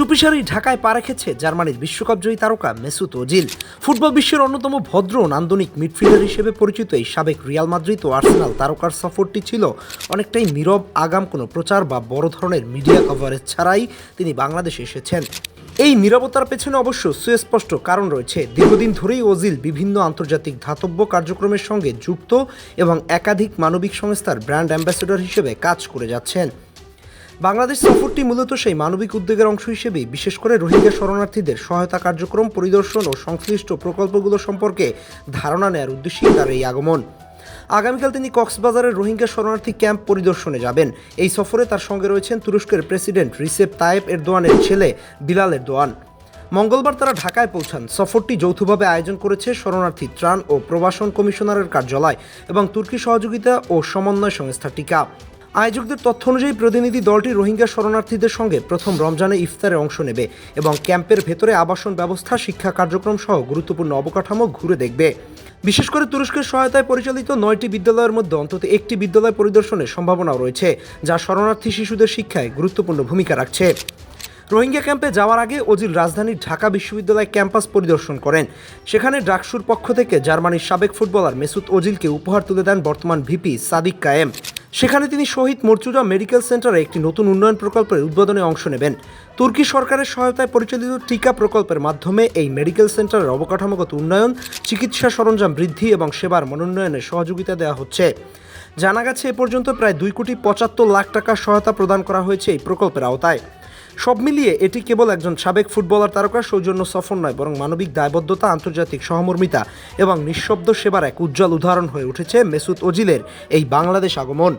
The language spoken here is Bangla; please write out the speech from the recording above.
চুপিসারি ঢাকায় পা রেখেছে জার্মানির বিশ্বকাপ জয়ী তারকা মেসুত ওজিল। ফুটবল বিশ্বের অন্যতম ভদ্র নান্দনিক মিডফিল্ডার হিসেবে পরিচিত এই সাবেক রিয়াল মাদ্রিদ ও আর্সেনাল তারকার সফরটি ছিল অনেকটাই নীরব, আগাম কোনো প্রচার বা বড় ধরনের মিডিয়া কভারেজ ছাড়াই তিনি বাংলাদেশে এসেছেন। এই নিরবতার পেছনে অবশ্য সুস্পষ্ট কারণ রয়েছে। দীর্ঘদিন ধরেই ওজিল বিভিন্ন আন্তর্জাতিক ধাতব্য কার্যক্রমের সঙ্গে যুক্ত এবং একাধিক মানবিক সংস্থার ব্র্যান্ড অ্যাম্বাসেডর হিসেবে কাজ করে যাচ্ছেন। বাংলাদেশ সফরটি মূলত সেই মানবিক উদ্যোগের অংশ হিসেবে বিশেষ করে রোহিঙ্গা শরণার্থীদের সহায়তা কার্যক্রম, পরিদর্শন ও সংশ্লিষ্ট প্রকল্পগুলো সম্পর্কে ধারণা নেয়ার উদ্দেশ্যেই তার এই আগমন। আগামীকাল তিনি কক্সবাজারের রোহিঙ্গা শরণার্থী ক্যাম্প পরিদর্শনে যাবেন। এই সফরে তার সঙ্গে রয়েছেন তুরস্কের প্রেসিডেন্ট রিসেপ তায়েব এরদোয়ানের ছেলে বিলাল এরদোয়ান। মঙ্গলবার তারা ঢাকায় পৌঁছান। সফরটি যৌথভাবে আয়োজন করেছে শরণার্থী ত্রাণ ও প্রবাসন কমিশনারের কার্যালয় এবং তুর্কি সহযোগিতা ও সমন্বয় সংস্থা টিকা। আয়োজকদের তথ্য অনুযায়ী প্রতিনিধি দলটি রোহিঙ্গা শরণার্থীদের সঙ্গে প্রথম রমজানে ইফতারে অংশ নেবে এবং ক্যাম্পের ভেতরে আবাসন ব্যবস্থা, শিক্ষা কার্যক্রম সহ গুরুত্বপূর্ণ অবকাঠামো ঘুরে দেখবে। বিশেষ করে তুরস্কের সহায়তায় পরিচালিত নয়টি বিদ্যালয়ের মধ্যে অন্তত একটি বিদ্যালয় পরিদর্শনের সম্ভাবনাও রয়েছে, যা শরণার্থী শিশুদের শিক্ষায় গুরুত্বপূর্ণ ভূমিকা রাখছে। রোহিঙ্গা ক্যাম্পে যাওয়ার আগে অজিল রাজধানীর ঢাকা বিশ্ববিদ্যালয় ক্যাম্পাস পরিদর্শন করেন। সেখানে ডাকসুর পক্ষ থেকে জার্মানির সাবেক ফুটবলার মেসুত ওজিলকে উপহার তুলে দেন বর্তমান ভিপি সাদিক কায়েম। সেখানে তিনি শহীদ মর্চুজা মেডিকেল সেন্টারে একটি নতুন উন্নয়ন প্রকল্পের উদ্বোধনে অংশ নেবেন। তুর্কি সরকারের সহায়তায় পরিচালিত টিকা প্রকল্পের মাধ্যমে এই মেডিকেল সেন্টারের অবকাঠামোগত উন্নয়ন, চিকিৎসা সরঞ্জাম বৃদ্ধি এবং সেবার মনোন্নয়নে সহযোগিতা দেওয়া হচ্ছে। জানা গেছে, এ পর্যন্ত প্রায় দুই কোটি পঁচাত্তর লাখ টাকা সহায়তা প্রদান করা হয়েছে এই প্রকল্পের আওতায়। সব মিলিয়ে এটি কেবল একজন সাবেক ফুটবলার তারকার সৌজন্য সফর নয়, বরং মানবিক দায়বদ্ধতা, আন্তর্জাতিক সহমর্মিতা এবং নিঃশব্দ সেবার এক উজ্জ্বল উদাহরণ হয়ে উঠেছে মেসুদ ওজিলের এই বাংলাদেশ আগমন।